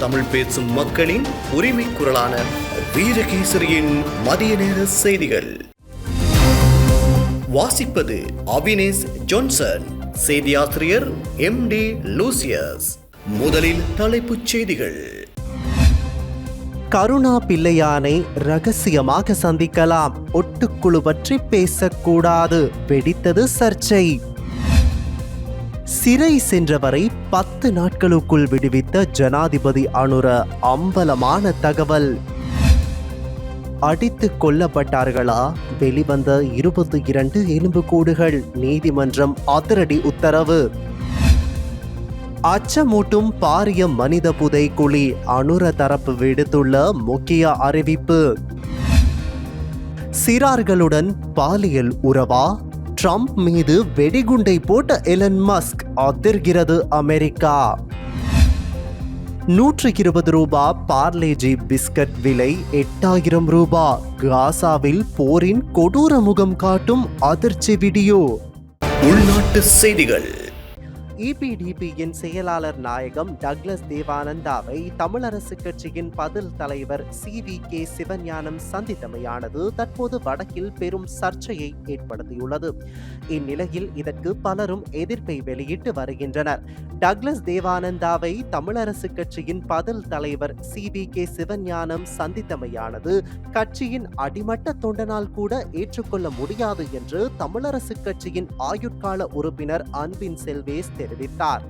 தமிழ் பேசும் மக்களின் உரிமை குரலான வீரகேசரியின் மதிய நேர செய்திகள். வாசிப்பது அவினேஷ் ஜான்சன் செய்தியாசிரியர் எம் டி லூசியஸ். முதலில் தலைப்புச் செய்திகள். கருணா பிள்ளையானை ரகசியமாக சந்திக்கலாம். ஒட்டுக்குழு பற்றி பேசக்கூடாது. வெடித்தது சர்ச்சை. சிறை சென்றவரை பத்து நாட்களுக்குள் விடுவித்த ஜனாதிபதி அனுர அம்பலமான தகவல். அடித்து கொல்லப்பட்டார்களா? வெளிவந்த இருபத்தி இரண்டு எலும்புக்கூடுகள் நீதிமன்றம் அதிரடி உத்தரவு. அச்சமூட்டும் பாரிய மனித புதை குழி அனுர தரப்பு விடுத்துள்ள முக்கிய அறிவிப்பு. சிறார்களுடன் பாலியல் உறவா? ட்ரம்ப் மீது வெடிகுண்டை போட்ட எலன் மஸ்க் அதிர்கிறது அமெரிக்கா. நூற்று இருபது ரூபா பார்லேஜி பிஸ்கட் விலை எட்டாயிரம் ரூபா. காசாவில் போரின் கொடூர முகம் காட்டும் அதிர்ச்சி வீடியோ. உள்நாட்டு செய்திகள். இபிடிபியின் செயலாளர் நாயகம் டக்ளஸ் தேவானந்தாவை தமிழரசு கட்சியின் பதில் தலைவர் சி வி கே சிவஞானம் சந்தித்தமையானது தற்போது வடக்கில் பெரும் சர்ச்சையை ஏற்படுத்தியுள்ளது. இந்நிலையில் இதற்கு பலரும் எதிர்ப்பை வெளியிட்டு வருகின்றனர். டக்ளஸ் தேவானந்தாவை தமிழரசு கட்சியின் பதில் தலைவர் சி வி கே சிவஞானம் சந்தித்தமையானது கட்சியின் அடிமட்ட தொண்டனால் கூட ஏற்றுக்கொள்ள முடியாது என்று தமிழரசு கட்சியின் ஆயுட்கால உறுப்பினர் அன்பின் செல்வேஸ் தெரிவித்தார். தெரிவித்தார்.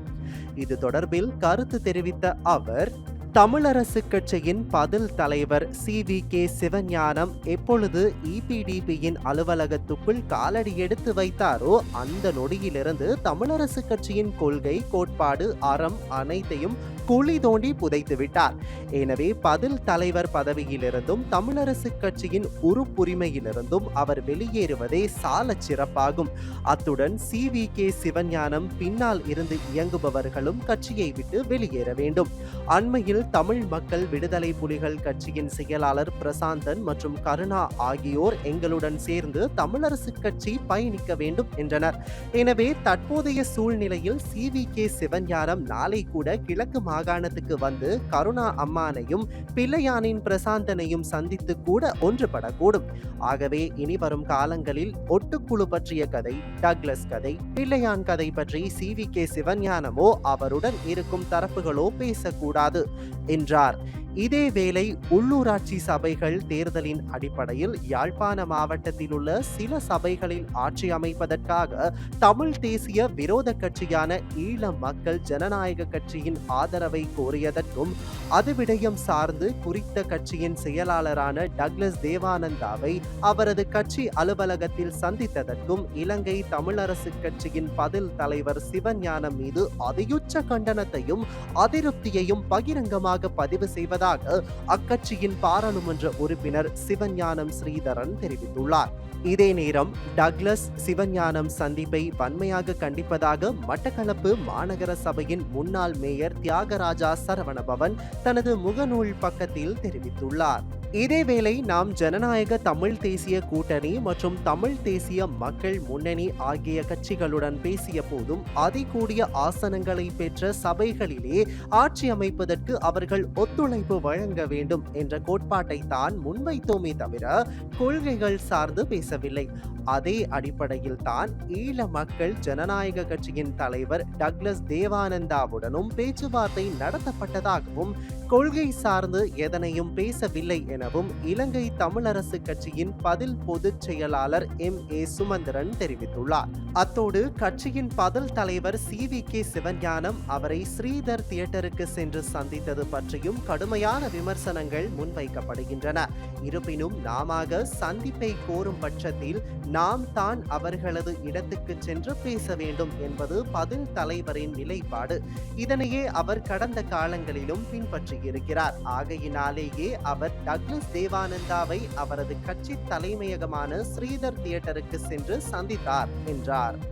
இது தொடர்பில் கருத்து தெரிவித்த அவர் தமிழரசு கட்சியின் பதில் தலைவர் சி. வி. கே. சிவஞானம் எப்பொழுது இபிடிபியின் அலுவலகத்துக்குள் காலடி எடுத்து வைத்தாரோ அந்த நொடியிலிருந்து தமிழரசு கட்சியின் கொள்கை கோட்பாடு அறம் அனைத்தையும் குழி தோண்டி புதைத்து விட்டார். எனவே பதில் தலைவர் பதவியிலிருந்தும் தமிழரசு கட்சியின் உறுப்புரிமையிலிருந்தும் அவர் வெளியேறுவதே சாலச் சிறப்பாகும். அத்துடன் சி. வி. கே. சிவஞானம் பின்னால் இருந்து இயங்குபவர்களும் கட்சியை விட்டு வெளியேற வேண்டும். அண்மையில் தமிழ் மக்கள் விடுதலை புலிகள் கட்சியின் செயலாளர் பிரசாந்தன் மற்றும் கருணா ஆகியோர் எங்களுடன் சேர்ந்து தமிழரசு கட்சி பயணிக்க வேண்டும் என்றனர். எனவே தற்போதைய சூழ்நிலையில் சி வி கே சிவஞானம் நாளை கூட கிழக்கு மாகாணத்துக்கு வந்து கருணா அம்மானையும் பிள்ளையானின் பிரசாந்தனையும் சந்தித்து கூட ஒன்றுபடக்கூடும். ஆகவே இனி வரும் காலங்களில் ஒட்டுக்குழு பற்றிய கதை டக்ளஸ் கதை பிள்ளையான் கதை பற்றி சி வி கே சிவஞானமோ அவருடன் இருக்கும் தரப்புகளோ பேசக்கூடாது. என்றார். இதேவேளை உள்ளூராட்சி சபைகள் தேர்தலின் அடிப்படையில் யாழ்ப்பாண மாவட்டத்தில் உள்ள சில சபைகளில் ஆட்சி அமைப்பதற்காக தமிழ் தேசிய விரோத கட்சியான ஈழ மக்கள் ஜனநாயக கட்சியின் ஆதரவை கோரியதற்கும் அது விடயம் சார்ந்து குறித்த கட்சியின் செயலாளரான டக்ளஸ் தேவானந்தாவை அவரது கட்சி அலுவலகத்தில் சந்தித்ததற்கும் இலங்கை தமிழரசு கட்சியின் பதில் தலைவர் சிவஞானம் மீது அதியுச்ச கண்டனத்தையும் அதிருப்தியையும் பகிரங்கமாக பதிவு செய்வது செய்வதாக அக்கட்சியின் பாராளுமன்ற உறுப்பினர் சிவஞானம் ஸ்ரீதரன் தெரிவித்துள்ளார். இதே நேரம் டக்ளஸ் சிவஞானம் சந்திப்பை வன்மையாக கண்டிப்பதாக மட்டக்களப்பு மாநகர சபையின் முன்னாள் மேயர் தியாகராஜா சரவணபவன் தனது முகநூல் பக்கத்தில் தெரிவித்துள்ளார். இதேவேளை நாம் ஜனநாயக தமிழ் தேசிய கூட்டணி மற்றும் தமிழ் தேசிய மக்கள் முன்னணி ஆகிய கட்சிகளுடன் பேசிய போதும் அதிகூடிய ஆசனங்களை பெற்ற சபைகளிலே ஆட்சி அமைப்பதற்கு அவர்கள் ஒத்துழைப்பு வழங்க வேண்டும் என்ற கோட்பாட்டை தான் முன்வைத்தோமே தவிர கொள்கைகள் சார்ந்து பேசவில்லை. அதே அடிப்படையில் தான் ஈழ மக்கள் ஜனநாயக கட்சியின் தலைவர் டக்ளஸ் தேவானந்தாவுடனும் பேச்சுவார்த்தை நடத்தப்பட்டதாகவும் கொள்கை சார்ந்து எதனையும் பேசவில்லை எனவும் இலங்கை தமிழரசு கட்சியின் பதில் பொதுச் செயலாளர் எம். ஏ. சுமந்திரன் தெரிவித்துள்ளார். அத்தோடு கட்சியின் பதில் தலைவர் சி. வி. கே. சிவஞானம் அவரை ஸ்ரீதர் தியேட்டருக்கு சென்று சந்தித்தது பற்றியும் கடுமையான விமர்சனங்கள் முன்வைக்கப்படுகின்றன. இருப்பினும் நாமாக சந்திப்பை கோரும் பட்சத்தில் நாம் தான் அவர்களது இடத்துக்கு சென்று பேச வேண்டும் என்பது பதில் தலைவரின் நிலைப்பாடு. இதனையே அவர் கடந்த காலங்களிலும் பின்பற்றி இருக்கிறார் ஆகையினாலேயே அவர் டக்ளஸ் தேவானந்தாவை அவரது கட்சி தலைமையகமான ஸ்ரீதர் தியேட்டருக்கு சென்று சந்தித்தார் என்றார்.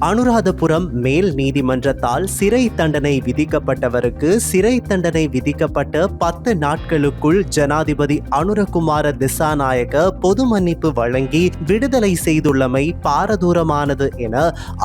அனுராதபுரம் மேல் நீதிமன்றத்தால் சிறை தண்டனை விதிக்கப்பட்டவருக்கு சிறை தண்டனை விதிக்கப்பட்ட பத்து நாட்களுக்குள் ஜனாதிபதி அனுரகுமார திசாநாயக பொது மன்னிப்பு வழங்கி விடுதலை செய்துள்ளமை பாரதூரமானது என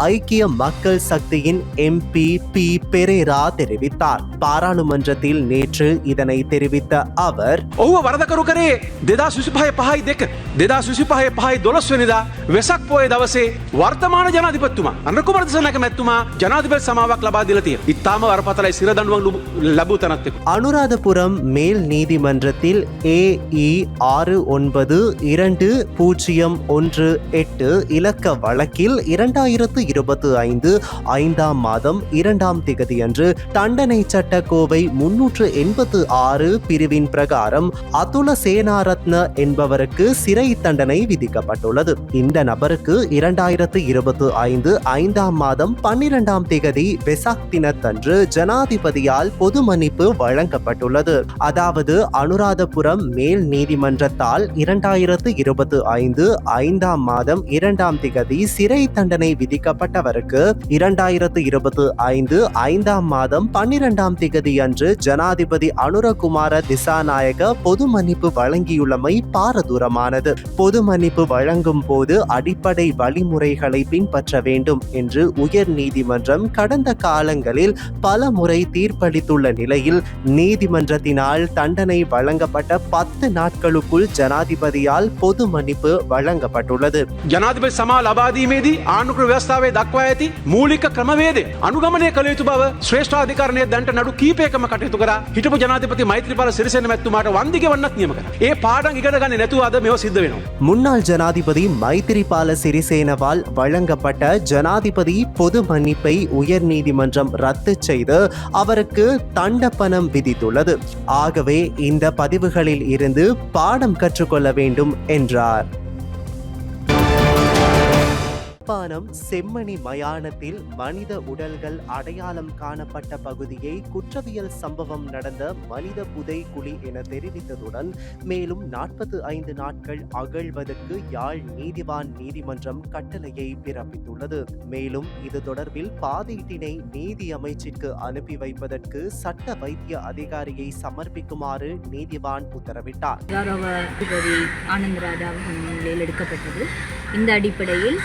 ஐக்கிய மக்கள் சக்தியின் எம்பி பி பெரேரா தெரிவித்தார் பாராளுமன்றத்தில் நேற்று இதனை தெரிவித்த அவர் ඔහුව වරදකරු කරේ දෙදා සුසිපහය පහයි දෙක දෙදා සුසිපහය පහයි දොළොස්වනිදා වෙසක් පෝය දවසේ වර්තමාන ජනාධිපත්තුමා අනකුමර්දසනක මැත්තුමා ජනාධිපත් සමාවක් ලබා දිලතිය ඉතාම වරපතලයි සිරදඩුවන් ලැබූ තනත්තෙකු. அனுராதபுரம் மேல் நீதிமன்றத்தில் ஏஇ ஆறு ஒன்பது இரண்டு பூஜ்ஜியம் ஒன்று எட்டு இலக்க வழக்கில் இரண்டாயிரத்து இருபத்தி ஐந்து ஐந்தாம் மாதம் இரண்டாம் திகதியன்று தண்டனை சட்ட கோவை முன்னூற்று எண்பத்து ஆறு பிரிவின் பிரகாரம் அதுல சேனாரத்ன என்பவருக்கு சிறை தண்டனை விதிக்கப்பட்டுள்ளது இந்த நபருக்கு இரண்டாயிரத்து இருபத்தி ஐந்து ஐந்தாம் மாதம் பன்னிரெண்டாம் திகதி வெசாக் தினத்தன்று ஜனாதிபதியால் பொது மன்னிப்பு வழங்கப்பட்டுள்ளது. அதாவது அனுராதபுரம் மேல் நீதிமன்றத்தால் இரண்டாயிரத்து இருபத்தி ஐந்து ஐந்தாம் மாதம் இரண்டாம் திகதி சிறை தண்டனை விதிக்கப்பட்டவருக்கு இரண்டாயிரத்து இருபத்தி ஐந்து ஐந்தாம் மாதம் பன்னிரெண்டாம் திகதி அன்று ஜனாதிபதி அனுரகுமார திசாநாயக பொது மன்னிப்பு வழங்கியுள்ளமை பாரதூரமானது. பொது மன்னிப்பு வழங்கும் போது அடிப்படை வழிமுறைகளை பின்பற்ற வேண்டும். என்று உயர் நீதிமன்றம் கடந்த காலங்களில் பல முறை தீர்ப்பளித்துள்ள நிலையில் நீதிமன்றத்தினால் தண்டனை வழங்கப்பட்ட பத்து நாட்களுக்குள் ஜனாதிபதியால் பொது மன்னிப்பு வழங்கப்பட்டுள்ளது ජනාධිපති සමා ලබාදීමේදී ආණුක්‍ර ව්‍යස්ථාවේ දක්වා ඇති මූලික ක්‍රමවේද අනුගමනය කළ යුතු බව ශ්‍රේෂ්ඨාධිකරණය දැන්ට නඩු කීපයකම කටයුතු කර හිටපු ජනාධිපති මෛත්‍රපාල සිරිසෙන මැත්තුමාට වන්දික වන්නක් නියම කර ඒ පාඩන් ඉගෙන ගන්න නැතුව අද මෙව සිද්ධ වෙනවා. முன்னாள் ஜனாதிபதி மைத்திரிபால சிறிசேனவால் வழங்கப்பட்ட ஜனாதிபதி பொது மன்னிப்பை உயர் நீதிமன்றம் ரத்து செய்து அவருக்கு தண்டப்பணம் விதித்துள்ளது. ஆகவே இந்த பதிவுகளில் இருந்து பாடம் கற்றுக்கொள்ள வேண்டும் என்றார். யாழ்ப்பாணம் செம்மணி மயானத்தில் மனித உடல்கள் அடையாளம் காணப்பட்ட பகுதியை குற்றவியல் சம்பவம் நடந்த மனித புதை குழி என தெரிவித்ததுடன் மேலும் நாற்பத்தி ஐந்து நாட்கள் அகழ்வதற்கு யாழ் நீதிவான் நீதிமன்றம் கட்டளையை பிறப்பித்துள்ளது. மேலும் இது தொடர்பில் பாதீட்டினை நீதி அமைச்சிற்கு அனுப்பி வைப்பதற்கு சட்ட வைத்திய அதிகாரியை சமர்ப்பிக்குமாறு நீதிவான் உத்தரவிட்டார். ஆனந்த் முன்னிலையில் எடுக்கப்பட்டது. இந்த அடிப்படையில்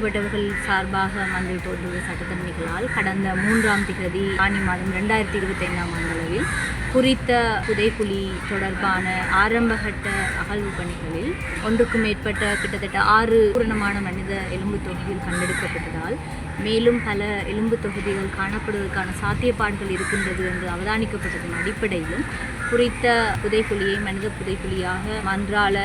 பாதிக்கப்பட்டவர்கள் சார்பாக மந்திரி போட்டுள்ள சட்டத்தன்மைகளால் கடந்த மூன்றாம் திகதி ஆணி மாதம் ரெண்டாயிரத்தி இருபத்தி ஐந்தாம் ஆண்டளவில் குறித்த புதைப்புலி தொடர்பான ஆரம்பகட்ட அகழ்வு பணிகளில் ஒன்றுக்கும் மேற்பட்ட கிட்டத்தட்ட ஆறு பூரணமான மனித எலும்பு தொகுதிகள் கண்டெடுக்கப்பட்டதால் மேலும் பல எலும்பு தொகுதிகள் காணப்படுவதற்கான சாத்தியப்பாடுகள் இருக்கின்றது என்று அவதானிக்கப்பட்டதன் அடிப்படையிலும் குறித்த புதைப்புலியை மனித புதைப்புலியாக மன்றால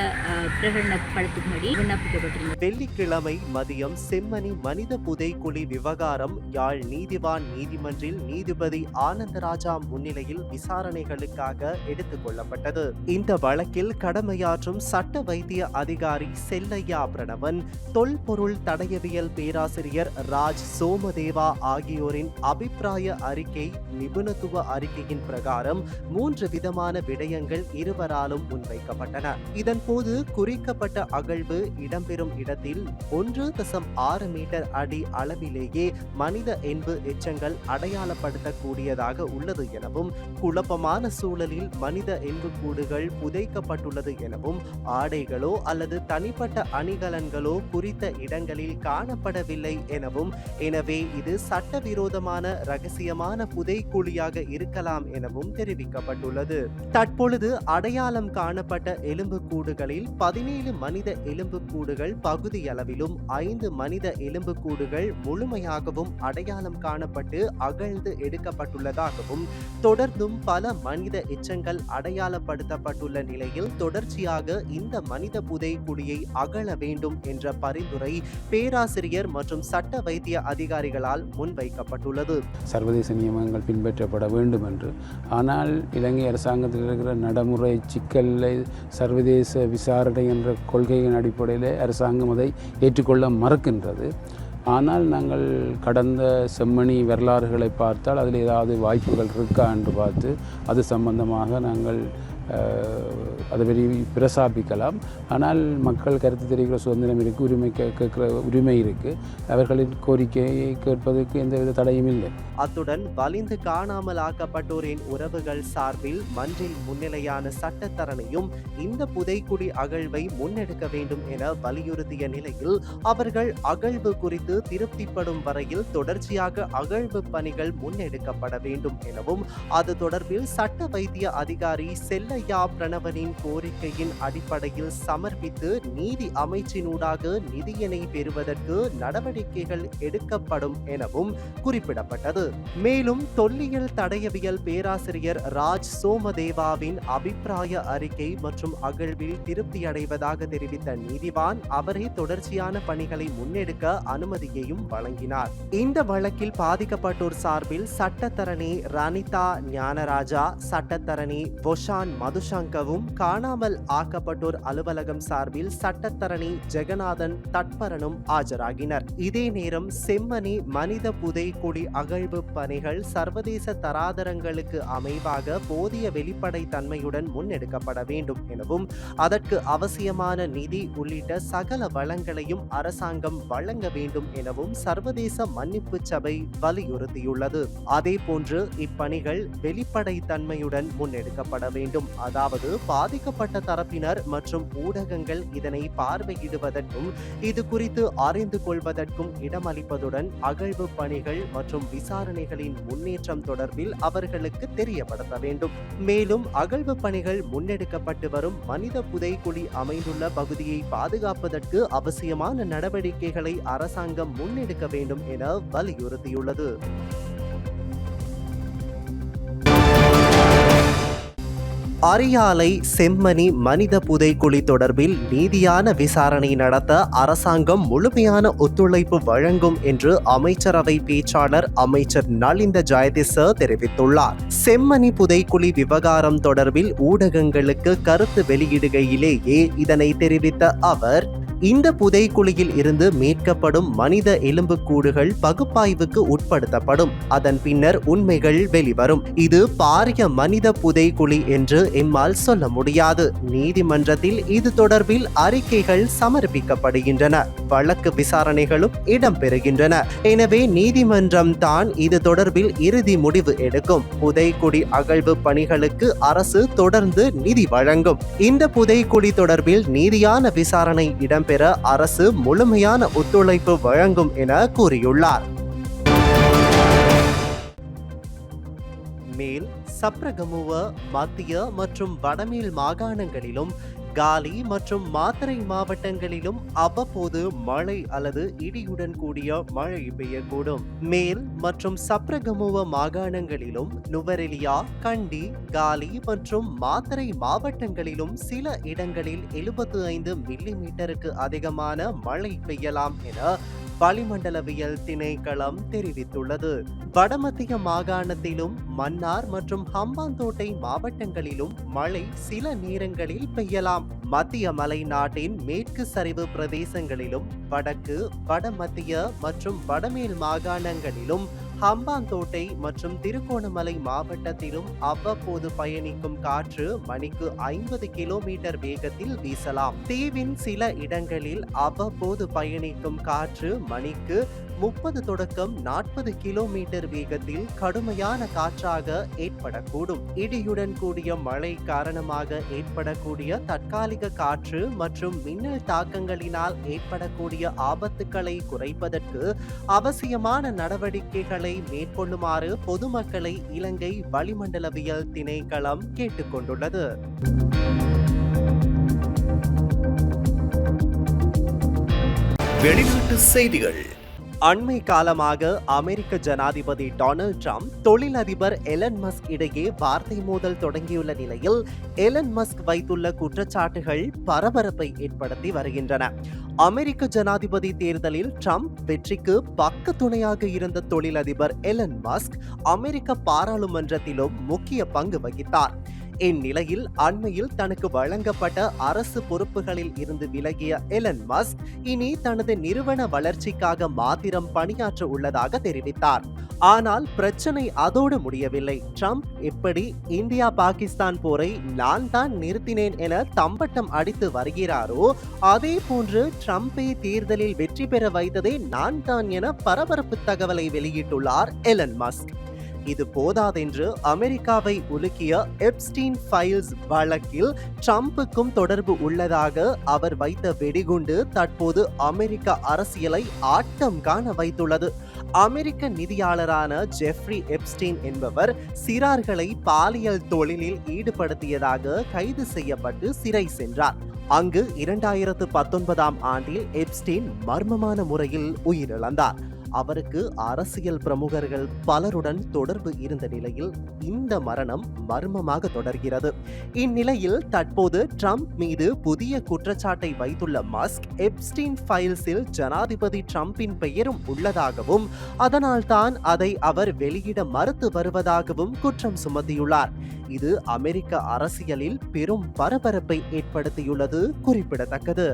பிரகடனப்படுத்தும்படி விண்ணப்பிக்கப்பட்டிருந்தது. வெள்ளிக்கிழமை மதியம் செம்மணி மனித புதைக்குழி விவகாரம் யாழ் நீதிவான் நீதிமன்றில் நீதிபதி ஆனந்தராஜா முன்னிலையில் விசாரணைகளுக்காக எடுத்துக் கொள்ளப்பட்டது. இந்த வழக்கில் கடமையாற்றும் சட்ட வைத்திய அதிகாரி செல்லையா பிரணவன் தொல்பொருள் தடயவியல் பேராசிரியர் ராஜ் சோமதேவா ஆகியோரின் அபிப்பிராய அறிக்கை நிபுணத்துவ அறிக்கையின் பிரகாரம் மூன்று விதம் விதமான விடயங்கள் இருவராலும் முன்வைக்கப்பட்டன. இதன்போது குறிக்கப்பட்ட அகழ்வு இடம்பெறும் இடத்தில் ஒன்று தசம் ஆறு மீட்டர் அடி அளவிலேயே மனித என்பு எச்சங்கள் அடையாளப்படுத்தக்கூடியதாக உள்ளது எனவும் குழப்பமான சூழலில் மனித எண்புக்கூடுகள் புதைக்கப்பட்டுள்ளது எனவும் ஆடைகளோ அல்லது தனிப்பட்ட அணிகலன்களோ குறித்த இடங்களில் காணப்படவில்லை எனவும் எனவே இது சட்டவிரோதமான ரகசியமான புதைக்குழியாக இருக்கலாம் எனவும் தெரிவிக்கப்பட்டுள்ளது. தற்பொழுது அடையாளம் காணப்பட்ட எலும்புக்கூடுகளில் பதினேழு மனித எலும்புக்கூடுகள் பகுதியளவிலும் ஐந்து மனித எலும்புக்கூடுகள் முழுமையாகவும் அடையாளம் காணப்பட்டு அகழ்ந்து எடுக்கப்பட்டுள்ளதாகவும் தொடர்ந்தும் பல மனித எச்சங்கள் அடையாளப்படுத்தப்பட்டுள்ள நிலையில் தொடர்ச்சியாக இந்த மனித புதைக்குழியை அகழ வேண்டும் என்ற பரிந்துரை பேராசிரியர் மற்றும் சட்ட வைத்திய அதிகாரிகளால் முன்வைக்கப்பட்டுள்ளது. சர்வதேச நியமங்கள் பின்பற்றப்பட வேண்டும் என்று. ஆனால் இலங்கை அரசாங்கத்தில் இருக்கிற நடைமுறை சிக்கலை சர்வதேச விசாரணை என்ற கொள்கையின் அடிப்படையில் அரசாங்கம் அதை ஏற்றுக்கொள்ள மறுக்கின்றது. ஆனால் நாங்கள் கடந்த செம்மணி வரலாறுகளை பார்த்தால் அதில் ஏதாவது வாய்ப்புகள் இருக்கா என்று பார்த்து அது சம்பந்தமாக நாங்கள் அதை வெளி பிரசாபிக்கலாம் ஆனால் மக்கள் கருத்து தெரிவிக்கிற சுதந்திரம் இருக்குது உரிமை கேட்கிற உரிமை இருக்குது அவர்களின் கோரிக்கையை கேட்பதற்கு எந்தவித தடையும் இல்லை அத்துடன் வலிந்து காணாமல் ஆக்கப்பட்டோரின் உறவுகள் சார்பில் மன்றில் முன்னிலையான சட்டத்தரணையும் இந்த புதைக்குடி அகழ்வை முன்னெடுக்க வேண்டும் என வலியுறுத்திய நிலையில் அவர்கள் அகழ்வு குறித்து திருப்திப்படும் வரையில் தொடர்ச்சியாக அகழ்வு பணிகள் முன்னெடுக்கப்பட வேண்டும் எனவும் அது தொடர்பில் சட்ட வைத்திய அதிகாரி செல்லையா பிரணவனின் கோரிக்கையின் அடிப்படையில் சமர்ப்பித்து நீதி அமைச்சினூடாக நிதியினை பெறுவதற்கு நடவடிக்கைகள் எடுக்கப்படும் எனவும் குறிப்பிடப்பட்டது. மேலும் தொல்லியல் தடயவியல் பேராசிரியர் ராஜ் சோமதேவாவின் அபிப்பிராய அறிக்கை மற்றும் அகழ்வில் திருப்தியடைவதாக தெரிவித்த நீதிவான் அவரே தொடர்ச்சியான பணிகளை முன்னெடுக்க அனுமதியையும் வழங்கினார். இந்த வழக்கில் பாதிக்கப்பட்டோர் சார்பில் சட்டத்தரணி ரனிதா ஞானராஜா சட்டத்தரணி பொஷான் மதுசங்கவும் காணாமல் ஆக்கப்பட்டோர் அலுவலகம் சார்பில் சட்டத்தரணி ஜெகநாதன் தட்பரனும் ஆஜராகினர். இதே நேரம் செம்மணி மனித புதைக்குடி அகழ்வு பணிகள் சர்வதேச தராதரங்களுக்கு அமைவாக போதிய வெளிப்படை தன்மையுடன் முன்னெடுக்கப்பட வேண்டும் எனவும் அதற்கு அவசியமான நிதி உள்ளிட்ட சகல வளங்களையும் அரசாங்கம் வழங்க வேண்டும் எனவும் சர்வதேச மன்னிப்பு சபை வலியுறுத்தியுள்ளது. அதே போன்று இப்பணிகள் வெளிப்படை தன்மையுடன் முன்னெடுக்கப்பட வேண்டும். அதாவது பாதிக்கப்பட்ட தரப்பினர் மற்றும் ஊடகங்கள் இதனை பார்வையிடுவதற்கும் இது குறித்து அறிந்து கொள்வதற்கும் இடமளிப்பதுடன் அகழ்வு பணிகள் மற்றும் விசாரணைகளின் முன்னேற்றம் தொடர்பில் அவர்களுக்கு தெரியப்படுத்த வேண்டும். மேலும் அகழ்வு பணிகள் முன்னெடுக்கப்பட்டு வரும் மனித புதைக்குழி அமைந்துள்ள பகுதியை பாதுகாப்பதற்கு அவசியமான நடவடிக்கைகளை அரசாங்கம் முன்னெடுக்க வேண்டும் என வலியுறுத்தியுள்ளது. அரியாலை செம்மணி மனித புதைக்குழி தொடர்பில் நீதியான விசாரணை நடத்த அரசாங்கம் முழுமையான ஒத்துழைப்பு வழங்கும் என்று அமைச்சரவை பேச்சாளர் அமைச்சர் நலிந்த ஜெயதிச தெரிவித்துள்ளார். செம்மணி புதைக்குழி விவகாரம் தொடர்பில் ஊடகங்களுக்கு கருத்து வெளியிடுகையிலேயே இதனை தெரிவித்த அவர் இந்த புதைக்குழியில் இருந்து மீட்கப்படும் மனித எலும்புக்கூடுகள் பகுப்பாய்வுக்கு உட்படுத்தப்படும். அதன் பின்னர் உண்மைகள் வெளிவரும். இது பாரிய மனித புதைக்குழி என்று எம்மால் சொல்ல முடியாது. நீதிமன்றத்தில் இது தொடர்பில் அறிக்கைகள் சமர்ப்பிக்கப்படுகின்றன. வழக்கு விசாரணைகளும் இடம்பெறுகின்றன. எனவே நீதிமன்றம் தான் இது தொடர்பில் இறுதி முடிவு எடுக்கும். புதைக்குடி அகழ்வு பணிகளுக்கு அரசு தொடர்ந்து நிதி வழங்கும். இந்த புதைக்குழி தொடர்பில் நீதியான விசாரணை இடம்பெற அரசு முழுமையான ஒத்துழைப்பு வழங்கும் என கூறியுள்ளார். மேல் சப்ரகமுவ மத்திய மற்றும் வடமேல் மாகாணங்களிலும் காலி மற்றும் மாத்தரை மாவட்டங்களிலும் அவ்வப்போது மழை அல்லது இடியுடன் கூடிய மழை பெய்யக்கூடும். மேல் மற்றும் சப்ரகமுவ மாகாணங்களிலும் நுவரெலியா கண்டி காலி மற்றும் மாத்தரை மாவட்டங்களிலும் சில இடங்களில் எழுபத்து ஐந்து மில்லி மீட்டருக்கு அதிகமான மழை பெய்யலாம் என வளிமண்டலவியல் திணைக்களம் தெரிவித்துள்ளது. வடமத்திய மாகாணத்திலும் மன்னார் மற்றும் ஹம்பாந்தோட்டை மாவட்டங்களிலும் மழை சில நேரங்களில் பெய்யலாம். மத்திய மலைநாட்டின் மேற்கு சரிவு பிரதேசங்களிலும் வடக்கு வடமத்திய மற்றும் வடமேல் மாகாணங்களிலும் ஹம்பாந்தோட்டை மற்றும் திருகோணமலை மாவட்டத்திலும் அவ்வப்போது பயணிக்கும் காற்று மணிக்கு ஐம்பது கிலோமீட்டர் வேகத்தில் வீசலாம். தீவின் சில இடங்களில் அவ்வப்போது பயணிக்கும் காற்று மணிக்கு முப்பது தொடக்கம் நாற்பது கிலோமீட்டர் வேகத்தில் கடுமையான காற்றாக ஏற்படக்கூடும். இடியுடன் கூடிய மழை காரணமாக ஏற்படக்கூடிய தற்காலிக காற்று மற்றும் மின்னல் தாக்கங்களினால் ஏற்படக்கூடிய ஆபத்துக்களை குறைப்பதற்கு அவசியமான நடவடிக்கைகளை மேற்கொள்ளுமாறு பொதுமக்களை இலங்கை வளிமண்டலவியல் திணைக்களம் கேட்டுக்கொண்டுள்ளது. வெளிநாட்டு செய்திகள். அண்மை காலமாக அமெரிக்க ஜனாதிபதி டொனால்ட் ட்ரம்ப் தொழிலதிபர் எலன் மஸ்க் இடையே வார்த்தை மோதல் தொடங்கியுள்ள நிலையில் எலன் மஸ்க் வைத்துள்ள குற்றச்சாட்டுகள் பரபரப்பை ஏற்படுத்தி வருகின்றன. அமெரிக்க ஜனாதிபதி தேர்தலில் ட்ரம்ப் வெற்றிக்கு பக்க துணையாக இருந்த தொழிலதிபர் எலன் மஸ்க் அமெரிக்க பாராளுமன்றத்திலும் முக்கிய பங்கு வகித்தார். இந்நிலையில் அண்மையில் தனக்கு வழங்கப்பட்ட அரசு பொறுப்புகளில் இருந்து விலகிய எலன் மஸ்க் இனி தனது நிறுவன வளர்ச்சிக்காக மாத்திரம் பணியாற்ற உள்ளதாக தெரிவித்தார். ஆனால் பிரச்சனை அதோடு முடியவில்லை. ட்ரம்ப் எப்படி இந்தியா பாகிஸ்தான் போரை நான் தான் நிறுத்தினேன் என தம்பட்டம் அடித்து வருகிறாரோ அதே போன்று ட்ரம்பை தேர்தலில் வெற்றி பெற வைத்ததே நான் தான் என பரபரப்பு தகவலை வெளியிட்டுள்ளார் எலன் மஸ்க். இது போதாதென்று அமெரிக்காவை உலுக்கிய எப்ஸ்டீன் ஃபைல்ஸ் வழக்கில் ட்ரம்புக்கும் தொடர்பு உள்ளதாக அவர் வைத்த வெடிகுண்டு தற்போது அமெரிக்க அரசியலை ஆட்டம் காண வைத்துள்ளது. அமெரிக்க நிதியாளரான ஜெஃப்ரி எப்ஸ்டீன் என்பவர் சிறார்களை பாலியல் தொழிலில் ஈடுபடுத்தியதாக கைது செய்யப்பட்டு சிறை சென்றார். அங்கு இரண்டாயிரத்து பத்தொன்பதாம் ஆண்டில் எப்ஸ்டீன் மர்மமான முறையில் உயிரிழந்தார். அவருக்கு அரசியல் பிரமுகர்கள் பலருடன் தொடர்பு இருந்த நிலையில் இந்த மரணம் மர்மமாக தொடர்கிறது. இந்நிலையில் தற்போது ட்ரம்ப் மீது புதிய குற்றச்சாட்டை வைத்துள்ள மஸ்க் எப்ஸ்டீன் ஃபைல்ஸில் ஜனாதிபதி ட்ரம்பின் பெயரும் உள்ளதாகவும் அதனால்தான் அதை அவர் வெளியிட மறுத்து வருவதாகவும் குற்றம் சுமத்தியுள்ளார். இது அமெரிக்க அரசியலில் பெரும் பரபரப்பை ஏற்படுத்தியுள்ளது குறிப்பிடத்தக்கது.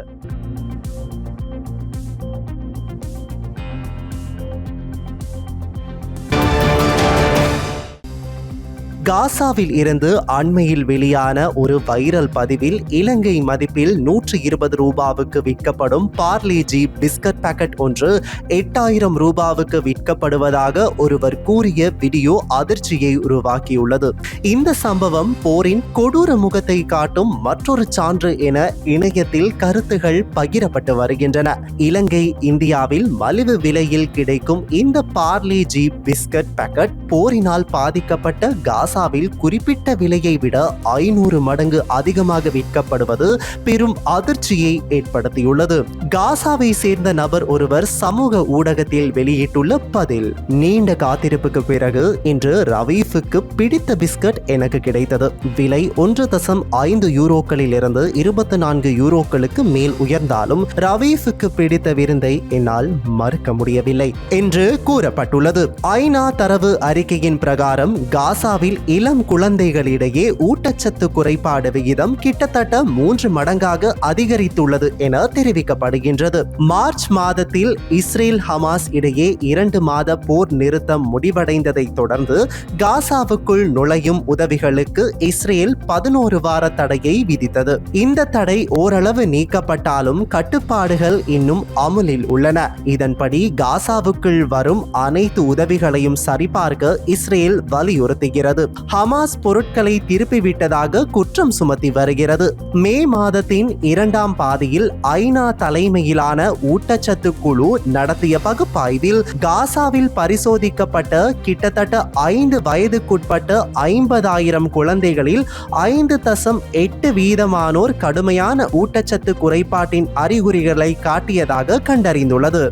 காசாவில் இருந்து அண்மையில் வெளியான ஒரு வைரல் பதிவில் இலங்கை மதிப்பில் நூற்றி இருபது ரூபாவுக்கு விற்கப்படும் பார்லேஜி பிஸ்கட் பாக்கெட் ஒன்று எட்டாயிரம் ரூபாவுக்கு விற்கப்படுவதாக ஒருவர் கூறிய வீடியோ அதிர்ச்சியை உருவாக்கியுள்ளது. இந்த சம்பவம் போரின் கொடூர முகத்தை காட்டும் மற்றொரு சான்று என இணையத்தில் கருத்துகள் பகிரப்பட்டு வருகின்றன. இலங்கை இந்தியாவில் மலிவு விலையில் கிடைக்கும் இந்த பார்லேஜி பிஸ்கட் பாக்கெட் போரினால் பாதிக்கப்பட்ட காசா காசாவில் குறிப்பிட்ட விலையை விட ஐநூறு மடங்கு அதிகமாக விற்கப்படுவது பெரும் அதிர்ச்சியை ஏற்படுத்தியுள்ளது. காசாவை சேர்ந்த நபர் ஒருவர் சமூக ஊடகத்தில் வெளியிட்டுள்ள பதில் நீண்ட காத்திருப்புக்கு பிறகு இன்று ரவீஃபுக்கு பிடித்த பிஸ்கட் எனக்கு கிடைத்தது. விலை ஒன்று தசம் ஐந்து யூரோக்களில் இருந்து இருபத்தி நான்கு யூரோக்களுக்கு மேல் உயர்ந்தாலும் ரவீஃபுக்கு பிடித்த விருந்தை என்னால் மறுக்க முடியவில்லை என்று கூறப்பட்டுள்ளது. ஐநா தரவு அறிக்கையின் பிரகாரம் காசாவில் இளம் குழந்தைகளிடையே ஊட்டச்சத்து குறைபாடு விகிதம் கிட்டத்தட்ட மூன்று மடங்காக அதிகரித்துள்ளது என தெரிவிக்கப்படுகின்றது. மார்ச் மாதத்தில் இஸ்ரேல் ஹமாஸ் இடையே இரண்டு மாத போர் நிறுத்தம் முடிவடைந்ததை தொடர்ந்து காசாவுக்குள் நுழையும் உதவிகளுக்கு இஸ்ரேல் பதினோரு வார தடையை விதித்தது. இந்த தடை ஓரளவு நீக்கப்பட்டாலும் கட்டுப்பாடுகள் இன்னும் அமுலில் உள்ளன. இதன்படி காசாவுக்குள் வரும் அனைத்து உதவிகளையும் சரிபார்க்க இஸ்ரேல் வலியுறுத்துகிறது. ஹமாஸ் பொருட்களை திருப்பிவிட்டதாக குற்றம் சுமத்தி வருகிறது. மே மாதத்தின் இரண்டாம் பாதியில் ஐநா தலைமையிலான ஊட்டச்சத்து குழு நடத்திய பகுப்பாய்வில் காசாவில் பரிசோதிக்கப்பட்ட கிட்டத்தட்ட ஐந்து வயதுக்குட்பட்ட ஐம்பதாயிரம் குழந்தைகளில் ஐந்து தசம் எட்டு வீதமானோர் கடுமையான ஊட்டச்சத்து குறைபாட்டின் அறிகுறிகளை காட்டியதாக கண்டறிந்துள்ளது.